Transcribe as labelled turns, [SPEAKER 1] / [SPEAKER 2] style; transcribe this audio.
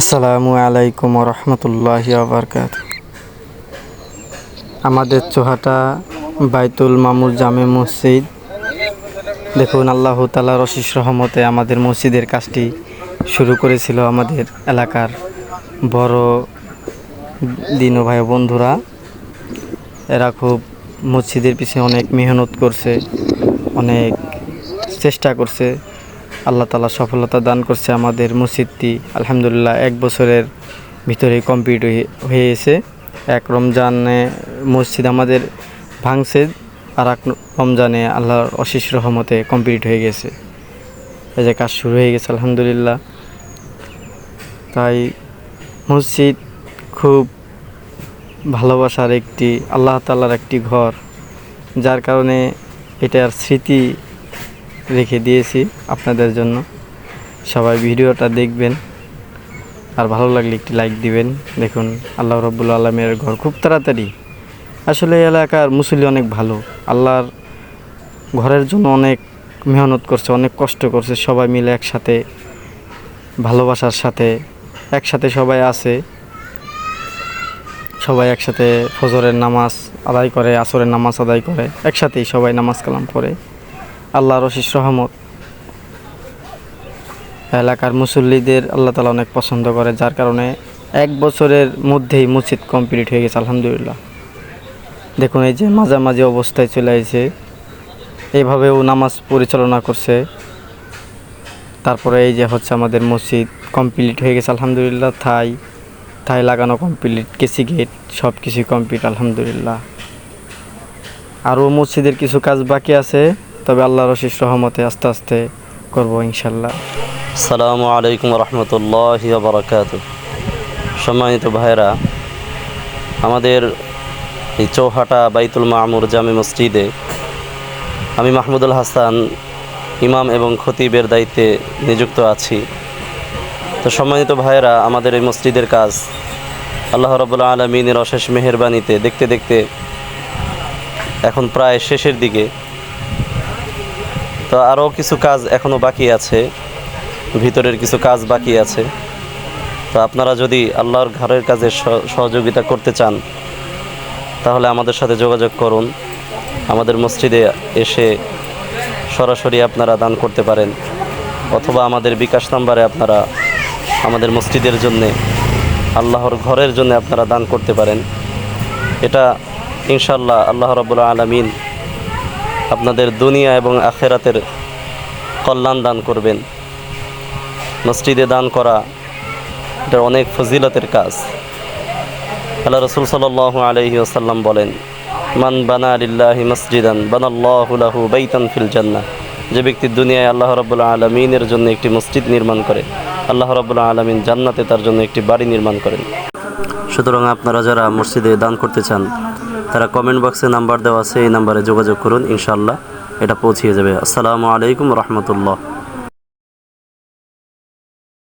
[SPEAKER 1] আসসালামু আলাইকুম রহমতুল্লাহি আবরকাত আমাদের চোহাটা বাইতুল মামুর জামে মসজিদ। দেখুন, আল্লাহ তালার অশিস রহমতে আমাদের মসজিদের কাজটি শুরু করেছিল আমাদের এলাকার বড় দিন ভাই বন্ধুরা। এরা খুব মসজিদের পিছনে অনেক মেহনত করছে, অনেক চেষ্টা করছে। আল্লাহ তালা সফলতা দান করছে আমাদের মসজিদটি। আলহামদুলিল্লাহ এক বছরের ভিতরে কমপ্লিট হয়ে গেছে এক রমজানে মসজিদ আমাদের ভাঙছে, আর এক রমজানে আল্লাহর অশিস রহমতে কমপ্লিট হয়ে গেছে। এই যে কাজ শুরু হয়ে গেছে, আলহামদুলিল্লাহ। তাই মসজিদ খুব ভালোবাসার একটি, আল্লাহ তালার একটি ঘর, যার কারণে এটার স্মৃতি রেখে দিয়েছি আপনাদের জন্য। সবাই ভিডিওটা দেখবেন। আর ভালো লাগলে একটি লাইক দিবেন। দেখুন, আল্লাহ রব্বুল আলমের ঘর খুব তাড়াতাড়ি। আসলে এলাকার মুসলি অনেক ভালো। আল্লাহর ঘরের জন্য অনেক মেহনত করছে, অনেক কষ্ট করছে। সবাই মিলে একসাথে, ভালোবাসার সাথে, একসাথে সবাই আছে। সবাই একসাথে ফজরের নামাজ আদায় করে, আসরের নামাজ আদায় করে, একসাথেই সবাই নামাজ কালাম পড়ে। আল্লাহর অশিস রহমত। এলাকার মুসল্লিদের আল্লাহ তালা অনেক পছন্দ করে, যার কারণে এক বছরের মধ্যেই মসজিদ কমপ্লিট হয়ে গেছে, আলহামদুলিল্লাহ। দেখুন, এই যে মাঝামাঝি অবস্থায় চলে আসে এইভাবেও নামাজ পরিচালনা করছে। তারপরে এই যে হচ্ছে আমাদের মসজিদ কমপ্লিট হয়ে গেছে, আলহামদুলিল্লাহ। থাই থাই লাগানো কমপ্লিট, কেসি গেট সব কিছুই কমপ্লিট, আলহামদুলিল্লাহ। আরও মসজিদের কিছু কাজ বাকি আছে। তবে আল্লাহর অশিস রহমতে আস্তে আস্তে করব ইনশাল্লাহ।
[SPEAKER 2] আসসালামু আলাইকুম রহমতুল্লাহ বারকাত সম্মানিত ভাইরা আমাদের এই চৌহাটা বাইতুল মামুর জামে মসজিদে আমি মাহমুদুল হাসান, ইমাম এবং খতিবের দায়িত্বে নিযুক্ত আছি। তো সম্মানিত ভাইয়েরা, আমাদের এই মসজিদের কাজ আল্লাহ রবুল্লা আলমিনের অশেষ মেহরবানিতে দেখতে দেখতে এখন প্রায় শেষের দিকে তো আরও কিছু কাজ এখনও বাকি আছে। ভিতরের কিছু কাজ বাকি আছে। তো আপনারা যদি আল্লাহর ঘরের কাজে সহ- সহযোগিতা করতে চান, তাহলে আমাদের সাথে যোগাযোগ করুন। আমাদের মসজিদে এসে সরাসরি আপনারা দান করতে পারেন। অথবা আমাদের বিকাশ নাম্বারে আপনারা আমাদের মসজিদের জন্যে, আল্লাহর ঘরের জন্য আপনারা দান করতে পারেন। এটা ইনশাল্লাহ আল্লাহ রবুল্লা আলমিন আপনাদের দুনিয়া এবং আখেরাতের কল্যাণ দান করবেন। মসজিদে দান করা এটা অনেক ফজিলতের কাজ। আল্লাহ রসুল সাল আলহি আসাল্লাম বলেন, মান বানা আলিল্লাহি মসজিদান, বানাল্লাহু লাহু বাইতান ফিল জান্নাহ। যে ব্যক্তি দুনিয়ায় আল্লাহ রব্বুল্লাহ আলমিনের জন্য একটি মসজিদ নির্মাণ করে, আল্লাহ রব্বুল্লাহ আলমিন জান্নাতে তার জন্য একটি বাড়ি নির্মাণ করেন। সুতরাং আপনারা যারা মসজিদে দান করতে চান তারা কমেন্ট বক্সে নাম্বার দেওয়া আছে, এই নাম্বারে যোগাযোগ করুন ইনশাল্লাহ এটা পৌঁছিয়ে যাবে। আসসালামু আলাইকুম রহমতুল্লাহ।